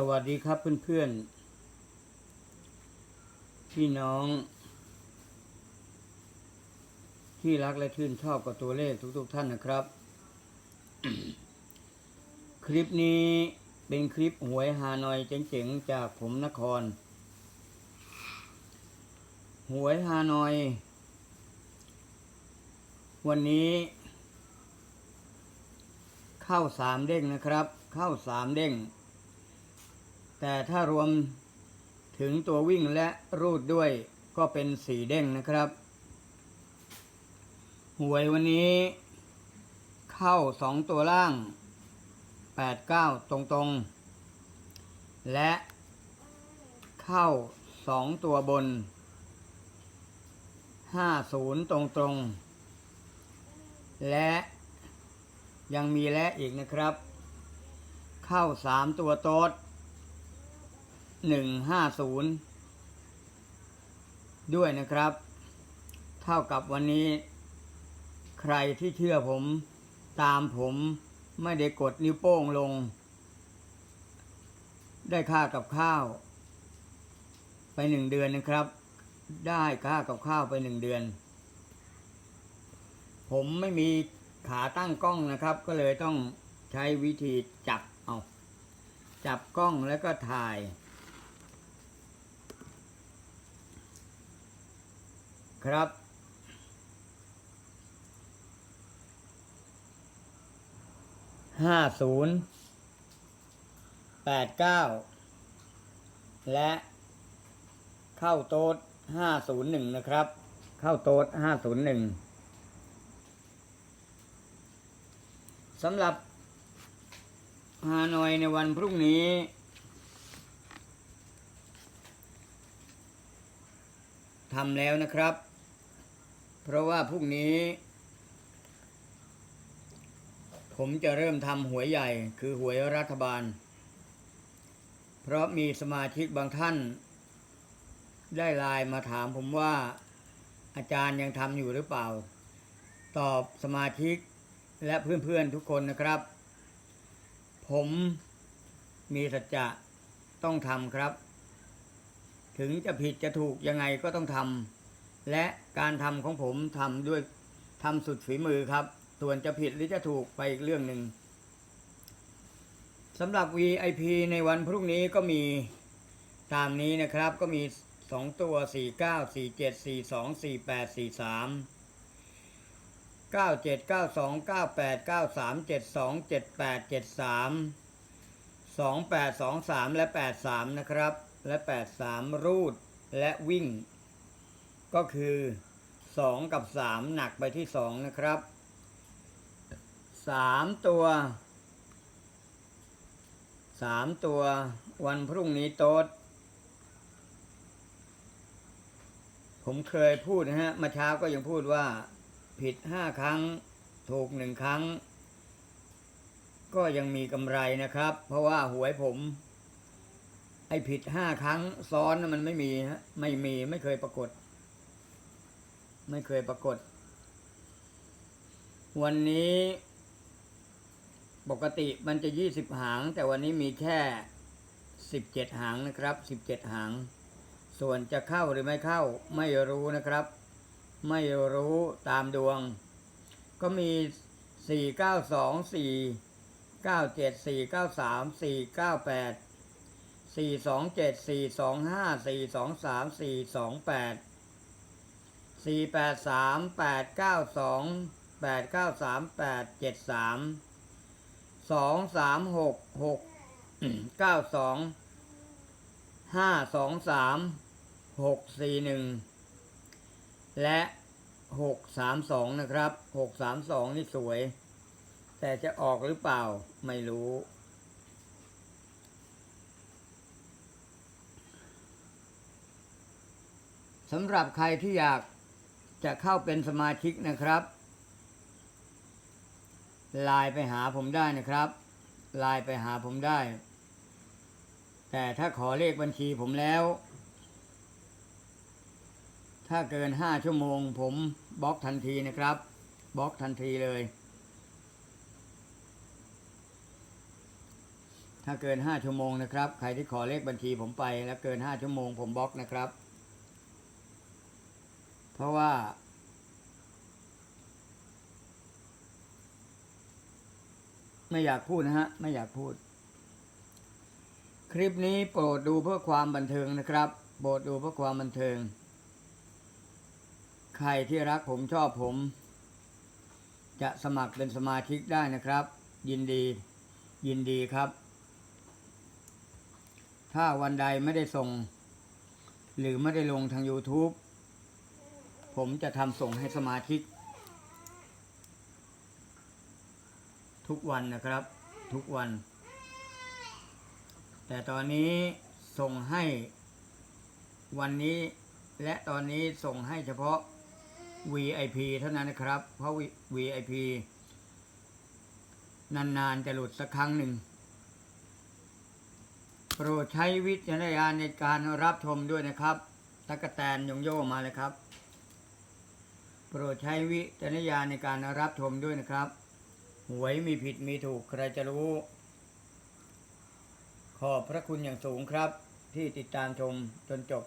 สวัสดีครับเพื่อนๆ พี่น้อง ที่รักและชื่นชอบกับตัวเลขทุกๆท่านนะครับ คลิปนี้เป็นคลิปหวยฮานอยเจ๋งๆ จากผมนคร หวยฮานอย วันนี้ เข้าสามเด้งนะครับ เข้าสามเด้ง แต่ถ้ารวมถึงตัววิ่งและรูดด้วยก็เป็นสีเด้งนะครับหวยวันนี้เข้าสองตัวล่างแปดเก้าตรงๆและเข้าสองตัวบนห้าศูนย์ตรงๆและยังมีและอีกนะครับ เข้าสามตัวโต๊ด หนึ่งห้าศูนย์ด้วยนะครับ เท่ากับวันนี้ ใครที่เชื่อผมตามผมไม่ได้กดนิ้วโป้งลง ได้ค่ากับข้าว ไปหนึ่งเดือนนะครับ ได้ค่ากับข้าวไปหนึ่งเดือน ผมไม่มีขาตั้งกล้องนะครับ ก็เลยต้องใช้วิธีจับเอาจับกล้องแล้วก็ถ่าย ครับ ห้าศูนย์แปดเก้าและเข้าโต๊ดห้าศูนย์หนึ่งนะครับ เข้าโต๊ดห้าศูนย์หนึ่งสำหรับฮานอยในวันพรุ่งนี้ทำแล้วนะครับ เพราะว่าพรุ่งนี้ ผมจะเริ่มทำหวยใหญ่คือหวยรัฐบาล เพราะมีสมาชิกบางท่าน ได้ไลน์มาถามผมว่าอาจารย์ยังทำอยู่หรือเปล่า ตอบสมาชิกและเพื่อนๆทุกคนนะครับ ผมมีสัจจะต้องทำครับ ถึงจะผิดจะถูกยังไงก็ต้องทำ และการทำของผมทำด้วยทำสุดฝีมือครับ ส่วนจะผิดหรือจะถูกไปอีกเรื่องหนึ่งสำหรับ VIP ในวันพรุ่งนี้ก็มีตามนี้นะครับก็มี 2 ตัว 49 47 42 48 43 97 92 98 93 72 78 73 28 23 และ 83 นะครับ และ 83 รูดและวิ่ง ก็คือ 2 กับ 3 หนักไปที่ 2 นะครับ 3 ตัว 3 ตัววันพรุ่งนี้โต๊ดผมเคยพูดนะฮะมาเช้าก็ยังพูดว่าผิด 5 ครั้งถูก 1 ครั้ง ก็ยังมีกำไรนะครับ เพราะว่าหวยผม ไอ้ผิดห้าครั้งซ้อนมันไม่มีฮะไม่มีไม่เคยปรากฏ ไม่เคยปรากฏ วันนี้ ปกติมันจะยี่สิบหาง แต่วันนี้มีแค่สิบเจ็ดหางนะครับสิบเจ็ดหาง ส่วนจะเข้าหรือไม่เข้าไม่รู้นะครับ ไม่รู้ตามดวง ก็มีสี่เก้าสองสี่เก้าเจ็ดสี่เก้าสามสี่เก้าแปดสี่สองเจ็ดสี่สองห้าสี่สองสามสี่สองแปด สี่แปดสามแปดเก้าสองแปดเก้าสามแปดเจ็ดสามสองสามหกหกเก้าสองห้าสองสามหกสี่หนึ่งและหกสามสองนะครับหกสามสองนี่สวย แต่จะออกหรือเปล่าไม่รู้สำหรับใครที่อยาก จะเข้าเป็นสมาชิกนะครับไลน์ไปหาผมได้นะครับไลน์ไปหาผมได้ แต่ถ้าขอเลขบัญชีผมแล้ว ถ้าเกินห้าชั่วโมง ผมบล็อกทันทีนะครับบล็อกทันทีเลย ถ้าเกินห้าชั่วโมงนะครับ ใครที่ขอเลขบัญชีผมไปแล้วเกินห้าชั่วโมง ผมบล็อกนะครับ เพราะว่า ไม่อยากพูดนะฮะ ไม่อยากพูด คลิปนี้โปรดดูเพื่อความบันเทิงนะครับโปรดดูเพื่อความบันเทิง ใครที่รักผมชอบผม จะสมัครเป็นสมาชิกได้นะครับ ยินดี ยินดีครับ ถ้าวันใดไม่ได้ส่ง หรือไม่ได้ลงทาง YouTube ผมจะทำส่งให้สมาชิก ทุกวันนะครับ ทุกวัน แต่ตอนนี้ส่งให้วันนี้และตอนนี้ส่งให้เฉพาะ VIP เท่านั้นนะครับ เพราะ VIP นานๆจะหลุดสักครั้งหนึ่ง โปรดใช้วิจารณญาณในการรับชมด้วยนะครับตะกะแตนยงโยมาเลยครับ รดใช้วิจารณญาณในการรับชมด้วยนะครับ หวยมีผิดมีถูกใครจะรู้ ขอบพระคุณอย่างสูงครับ ที่ติดตามชมจนจบ